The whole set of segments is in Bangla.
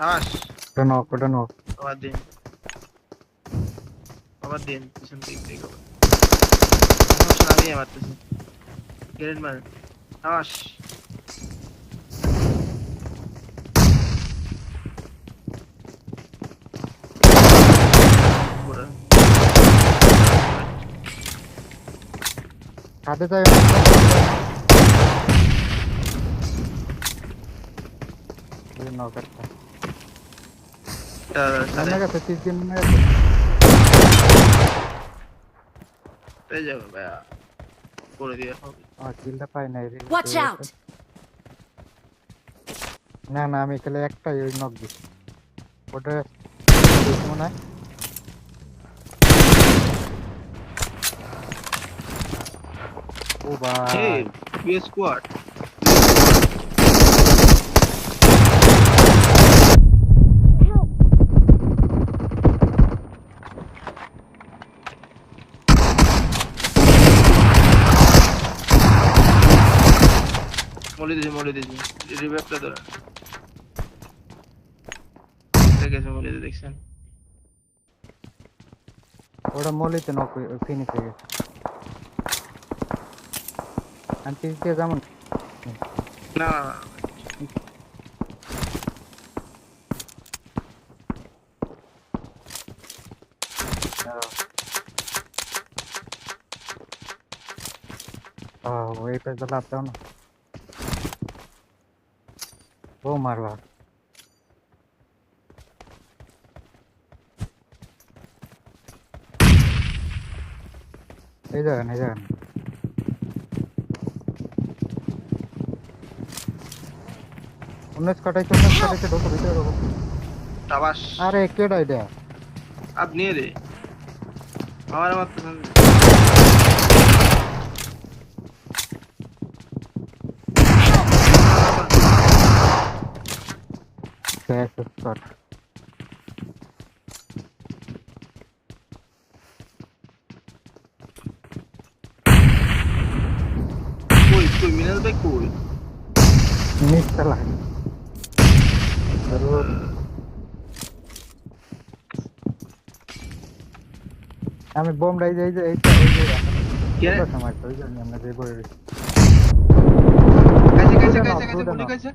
আস। ওটা নক ওটা নক আবার দিন। আবার দিন পিছন দিক থেকে সমস্যা আমি মারতেছি গ্রেনেড মারেন আস। হাতে যাই নক একটা তার সাথে নেমে গেছে তিন দিন নেমে গেছে পেয়ে যাবে ভাইয়া। করে দিয়ে হবে। আমার কিলটা পাই নাই রে। Watch out! না না আমি খেলে একটাই ওই নক দিছি। ওটা মনে হয় ও ভাই। Hey, মরে দিয়েছি মরে দিয়েছি রিভাইভটা ধরা। দেখেছে মরে দিয়ে দেখছেন? ওটা মলিতে নক ফিনিশ হয়ে গেছে। আমি পিস দিয়ে যেমন না না না। Oh, wait, there's. બહુ મારવા এই যাবেন এই যাবেন উনিশ কাটাইছে উনিশ কাটাইছে ঢোকো ভিতরে ঢোকো। আরে কেডা এটা? আপনি রে আমার মাত্র আমার ক্যাশ স্পট কই কই মিনাল ভাই কই নিচ চালা জরুর আমি বোম রাই যাই যে এই তো এই যে কে রে? কথা মারতো ওই জন্য আমরা যে বলে রেখেছি। কাছে কাছে না, কাছে কাছে দুটো মুলি না। কাছে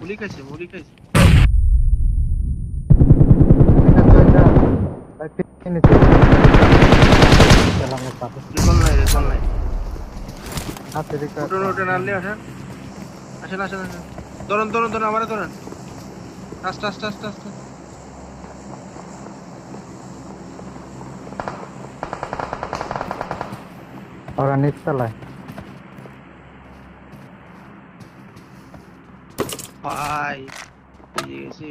মুলি কাছে মুলি কাছে এটা তো এটা ভাই ফিনিশ চালা আমার পাশে রিকল নাই রিকল নাই হাতে রেখে উঠুন উঠুন আনলে আসেন আসেন আসেন আসেন ধরুন ধরুন ধরুন আমারে ধরুন আস্তে আস্তে আস্তে আস্তে ওরা নিচ চালায় ভাই গেছি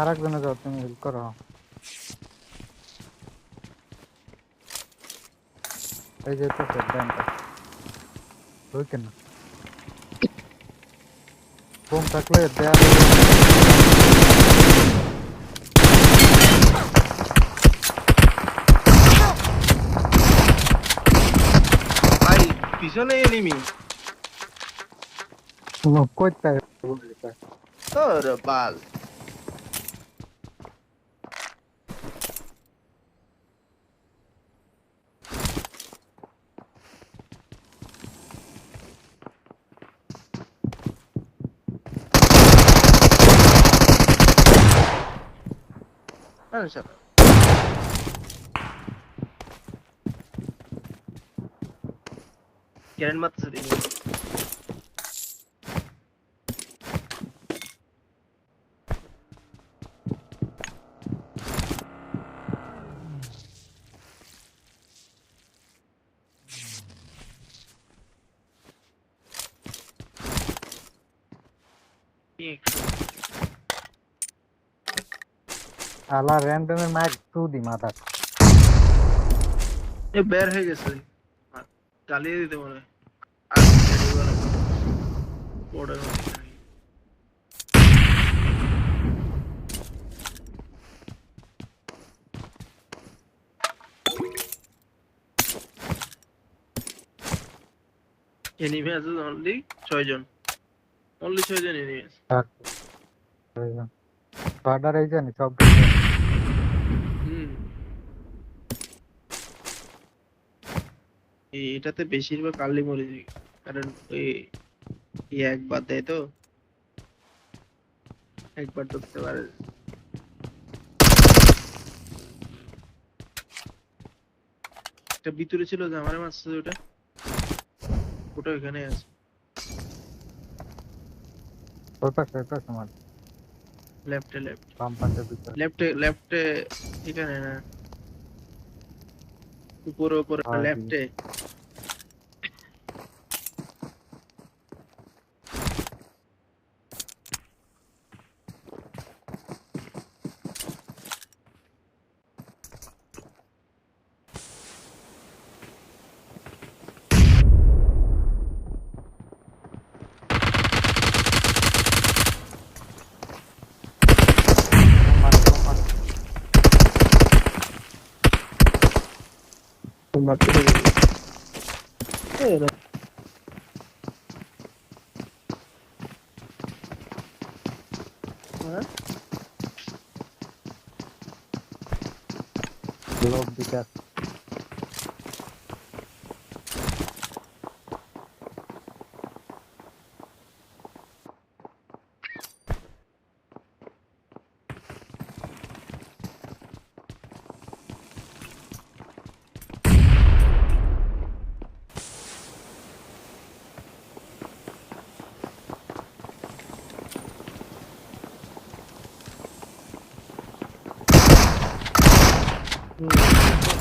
আর একজনে যাও তুমি হেল্প করো। এই যে তো ব্যাংকটা ওই কেন? বোম থাকলে দেয়া ভাই পিছনে এনিমি কইতে তোর বাল। আরে শালা। ক্যারেন মারতেছে দেখি এক শালা র‍্যান্ডমের মাইক টু দি মাদার এ বের হয়ে গেছে। চালিয়ে দিতে পারে। ওটা এনিমি আছে অনলি ছয়জন। অনলি ছয়জন এনিমি আছে। আচ্ছা। ছয়জন। এই জানি সব এটাতে বেশিরভাগ আর্লি মরে যায় কারণ ওই একবার দেয় তো। একবার ঢুকতে পারে। এটা ভিতরে ছিল যে আমার মারছে ওটা। ওটা ওখানে আছে। ওই পাশে ওই পাশে लेफ़्ट लेफ़्ट काम पाते भीतर लेफ़्ट लेफ़्ट ठीक है ना ऊपर ऊपर लेफ़्ट মারতে হবে হ্যাঁ লোক দিকে Ừ.